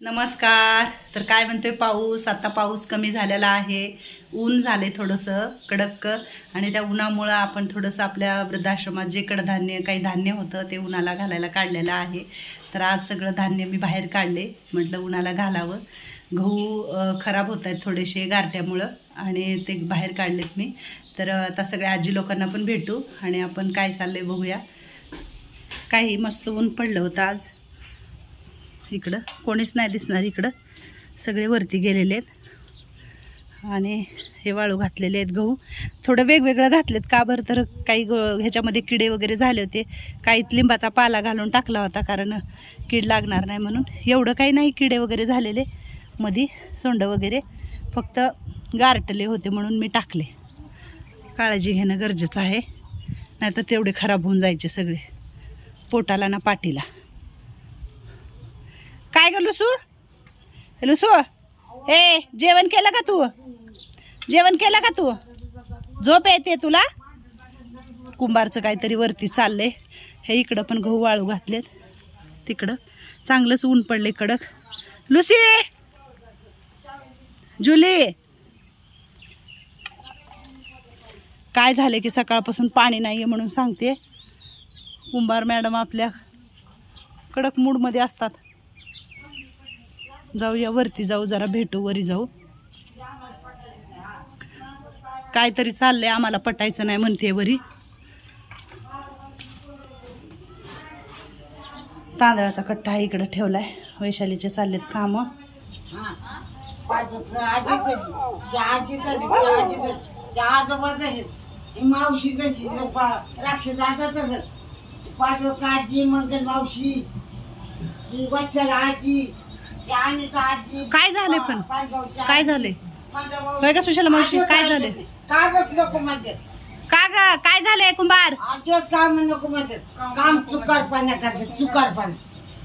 नमस्कार. तर काय म्हणतोय पाऊस? आता पाऊस कमी झालेला आहे. ऊन झाले थोडंसं कडक. आणि त्या उन्हामुळं आपण थोडंसं आपल्या वृद्धाश्रमात जे कडधान्य काही धान्य होतं ते उन्हाला घालायला काढलेलं आहे. तर आज सगळं धान्य मी बाहेर काढले. म्हटलं उन्हाला घालावं. गहू खराब होत आहेत थोडेसे गारट्यामुळं आणि ते बाहेर काढलेत मी. तर आता सगळ्या आजी लोकांना पण भेटू आणि आपण काय चाललं आहे बघूया. काही मस्त ऊन पडलं होतं आज. इकडं. कोणीच नाही दिसणार इकडं. सगळे वरती गेलेले आहेत. आणि हे वाळू घातलेले आहेत गहू. थोडं वेगवेगळं घातलेत. का बरं तर काही ग ह्याच्यामध्ये किडे वगैरे झाले होते. काही लिंबाचा पाला घालून टाकला होता कारण कीड लागणार नाही म्हणून. एवढं काही नाही किडे वगैरे झालेले. मधी सोंड वगैरे. फक्त गारटले होते म्हणून मी टाकले. काळजी घेणं गरजेचं आहे. नाहीतर तेवढे खराब होऊन जायचे सगळे. पोटाला ना पाठीला. काय ग लुसू? लुसू हे जेवण केलं का तू? जेवण केलं का तू? झोप येते तुला? कुंभारचं काहीतरी वरती चाललंय. हे इकडं पण गहू वाळू घातलेत. तिकडं. चांगलंच ऊन पडले कडक. लुसी! जुली काय झाले की सकाळपासून पाणी नाही आहे म्हणून सांगते कुंभार मॅडम आपल्या कडक मूडमध्ये असतात. जाऊया वरती जाऊ जरा भेटू वरी जाऊ काहीतरी चाललंय आम्हाला पटायचं नाही म्हणते वरी तांदळाचा कट्टा इकडं ठेवलाय वैशालीचे चाललेत काम आजोबा मावशी कशी राक्षस आता तसंच पाठवक आजी मंगल मावशी ती आजी काय झाले पण? काय झाले. होय का सुशाला मावशी? काय झाले? काय बस नको म्हणते का ग? काय झालंय कुंभार? काम नको म्हणते काम चुकारपणा करते चुकारपणा.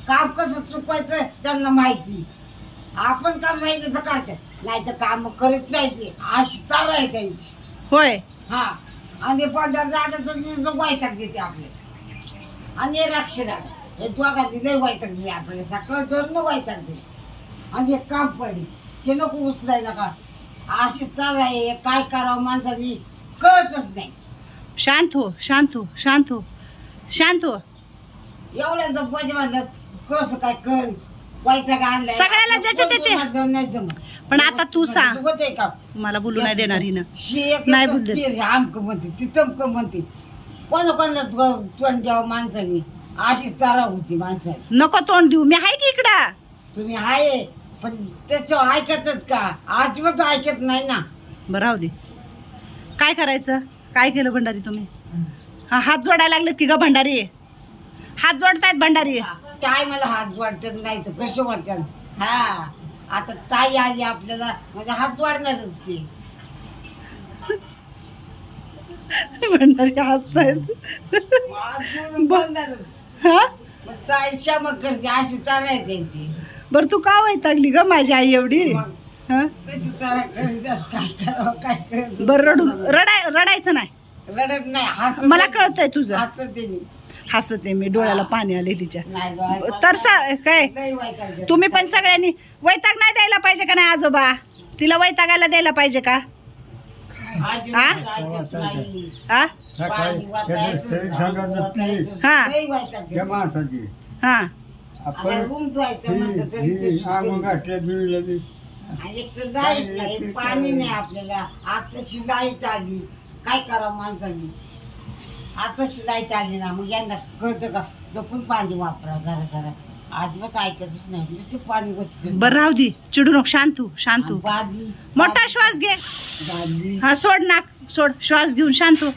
काम कसं चुकायचं त्यांना माहिती. आपण काम सांगितलं तर करतात नाही तर काम करत नाही ते. अशी तार आहे त्यांची. होय. हा. आणि तर नुसतं वैताग देते आपले. आणि हे राक्षरा हे दोघांनी लय वैताग दिले आपल्याला. सकाळ धरून वैताग दिले. आणि एक काम पडली. हे नको उचलायला का? अशी तर आहे काय करावं माणसाने कळतच नाही. शांत हो शांत हो शांत हो. शांत हो. एवढ्या जपाचे म्हणलं कसं काय कर वैताग आणलाय. सगळ्याला ज्याचे त्याचे. नाही जमत. पण आता तू सांग. का? मला बोलू नाही देणार हिनं. ही एक नाही. ती आहे, आमकं म्हणते ती तमकं म्हणते. कोणा कोणाला तोंड तोंड द्यावं माणसाने? अशी तारा होती माणसाने नको तोंड देऊ. मी आहे की इकडं? तुम्ही आहे. पण त्याचं ऐकतच का? अजिबात ऐकत नाही ना. बरं राहू दे. काय करायचं? काय केलं भंडारी तुम्ही? हा हात जोडायला लागलेत की ग भंडारी? हात जोडतायत भंडारी. काय मला हात वाटत नाही तर कसं वाटत हा आता ताई आली आपल्याला म्हणजे हात वाढणारच ते. भंडारी हसतायत. बोलणारच. हा? मग ताई क्षमा करते अशी तारा आहे त्यांची. बरं तू का वैतागली ग माझी आई एवढी? हा? कशी तारा करतात काय करावं काय करत बरं रडून रडाय रडायचं नाही. रडत नाही हसत मला कळतंय तुझं. हसते मी. हसते मी डोळ्याला पाणी आले तिच्या. नाही. तर सा- काय? लई वैताग देते. तुम्ही पण सगळ्यांनी वैताग नाही द्यायला पाहिजे का नाही आजोबा? तिला वैतागायला द्यायला पाहिजे का? आजी हा? ऐकत नाही. हा? सकाळी पाणी वाटायचं, त्याची सांगत होती हा. लई वैताग देते. त्या माणसाची हा. आता आपण रूम धुवायचं म्हणलं तरी ही ते. घातल्या. आणि एक तर लाइट नाही पाणी नाही आपल्याला. आताशी लाइट आली. काय करावं माणसाने? आताशी लाइट आली ना मग यांना कळतं का जपून पाणी वापरा घरा घरा अजिबात ऐकतच नाही. नुसते पाणी गोष्ट बरं राहू दे. चिडू नको शांत हो शांत हो. बादली मोठा श्वास घे. बादली. हा सोड नाक सोड. श्वास घेऊन शांत हो.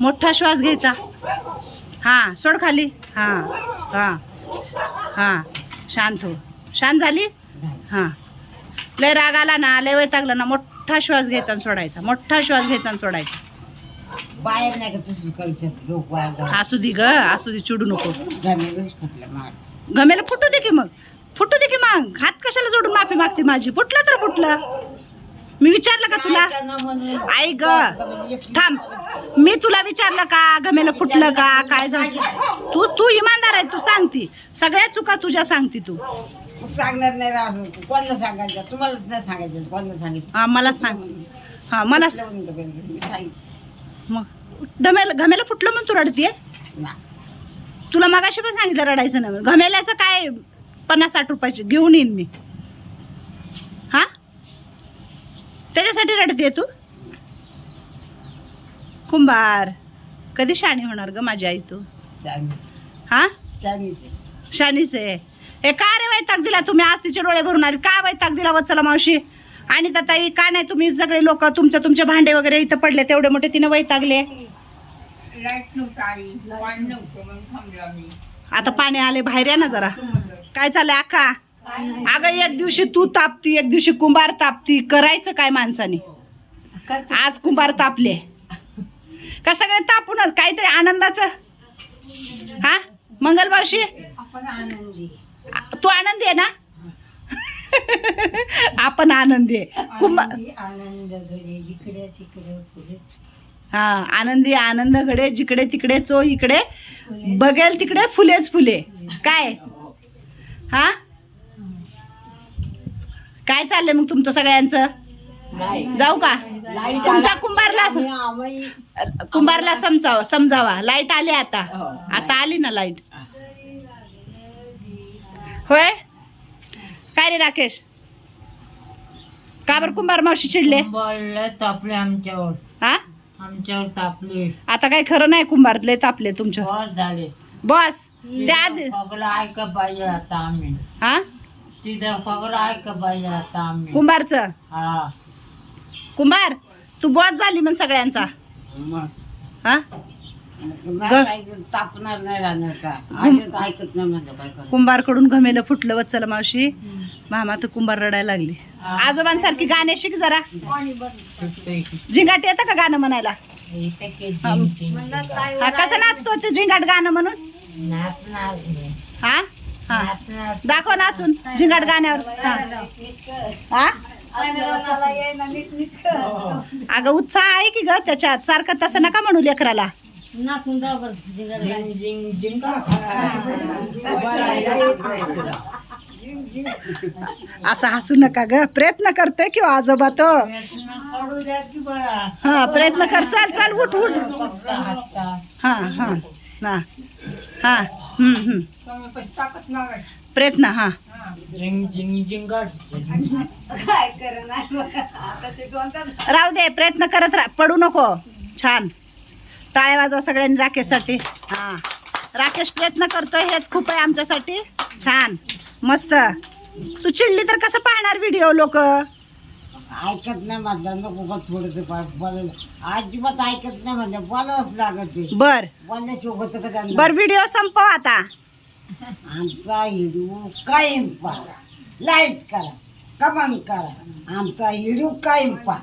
मोठा श्वास घ्यायचा. हा सोड खाली. हा हा. हा शांत हो. शांत झाली. हा. लय राग आला ना लय वैतागला ना मोठा श्वास घ्यायचा आणि सोडायचा. मोठा श्वास घ्यायचा आणि सोडायचा. बाहेर नाही का तसंच करू शकत असू दे ग असू दे चिडू नको. गमेला फुटू दे की मग. फुटू दे की मग. हात कशाला जोडून माफी मागते माझी? फुटलं तर फुटलं. मी विचारलं का तुला? आई ग थांब. मी तुला विचारलं का गमेला फुटलं का? काय झालं? तू तू आहे तू सांगती. सगळ्या चुका तुझ्या सांगती तू. सांगणार नाही राहत कोणाला सांगायचं? तुम्हालाच नाही सांगायचं. कोणाला सांगितलं हा मला सांग. हा मला स- बंद केलं. मी सांगितलं मग डमेला घमेला फुटलं म्हणून तू रडतीये? ना तुला मगाशी पण सांगितलं रडायचं नाही म्हणून. घमेल्याचं काय पन्नास साठ रुपयाचे घेऊन येईन मी. हा? त्याच्यासाठी रडते तू? कुंभार कधी शाणी होणार ग माझी आई तू? हा? शानीच. आहे हे का रे वैताग दिला तुम्ही? आज तिचे डोळे भरून आले. का वैताग दिला वत्सला मावशी? आणि ताई का नाही तुम्ही? सगळे लोक तुमचे तुमचे भांडे वगैरे इथं पडले तेवढे मोठे तिने वैतागले. आता पाणी आले बाहेर या ना जरा. काय चाललंय अक्का अगं एक दिवशी तू तापती एक दिवशी कुंभार तापती. करायचं काय माणसाने? आज कुंभार तापले. का सगळे तापूनच? काहीतरी आनंदाचं? हा? मंगलबावशी आपण आनंदी. आ- तू आनंदी आहे ना? आपण आनंदी आहे. कुंभ आनंद घडे जिकडे तिकडे पुढेच हा आनंदी आनंद घडे जिकडे तिकडे चो इकडे बघेल तिकडे फुलेच फुले. काय? हा? काय चाललंय मग तुमचं सगळ्यांचं? जाऊ का? तुमच्या कुंभारला कुंभारला समजावा समजावा. लाइट आली आता. आता आली ना लाइट. होय? काय रे राकेश? का बरं कुंभार मावशी चिडले? बोलले तापले आमच्यावर. हा आमच्यावर तापले. आता काय खरं नाही कुंभारले तापले तुमच्या बस झाले. बॉस. त्या आधी सगळं ऐका पाहिजे आता आम्ही. हा तिथं सगळं ऐका पाहिजे आता आम्ही. कुंभारचं? हा. कुंभार तू बॉस झाली मग सगळ्यांचा. मग. हा तापणार नाही राहणार का? ऐकत नाही म्हणजे कुंभारकडून घमेलं फुटलं वत्सला मावशी. मामा तर कुंभार रडायला लागली. आजोबांसारखी गाणे शिक जरा. झिंगाट येतं का गाणं म्हणायला? हा, कसं नाचतो ते झिंगाट गाणं म्हणून? हा? हा. दाखव नाचून झिंगाट गाण्यावर. हा. हा? अगं उत्साह आहे की ग त्याच्यात? सारखं तसं नका म्हणू लेकराला. असं हसू नका ग. प्रयत्न करतोय किंवा आजोबा तो? हा प्रयत्न कर. चाल चाल उठ उठ. हा हा ना. हा हम्म हम्म. प्रयत्न हा. राहू दे प्रयत्न करत राह. पडू नको. छान. टाळ्या वाजवा सगळ्यांनी राकेशसाठी. हा. राकेश प्रयत्न करतोय हेच खूप आहे आमच्यासाठी. छान. मस्त. तू चिडली तर कसं पाहणार व्हिडिओ लोक? ऐकत नाही म्हटलं नको का थोडस बोलायला. अजिबात ऐकत नाही म्हणजे बोलावंच लागत ते बर. बोलण्याशिवाय होतं का त्यांना? बर व्हिडिओ संपव आता. आमचा हिडू कायम पहा. लाइट करा. कमान करा. आमचा हिडू कायम पहा.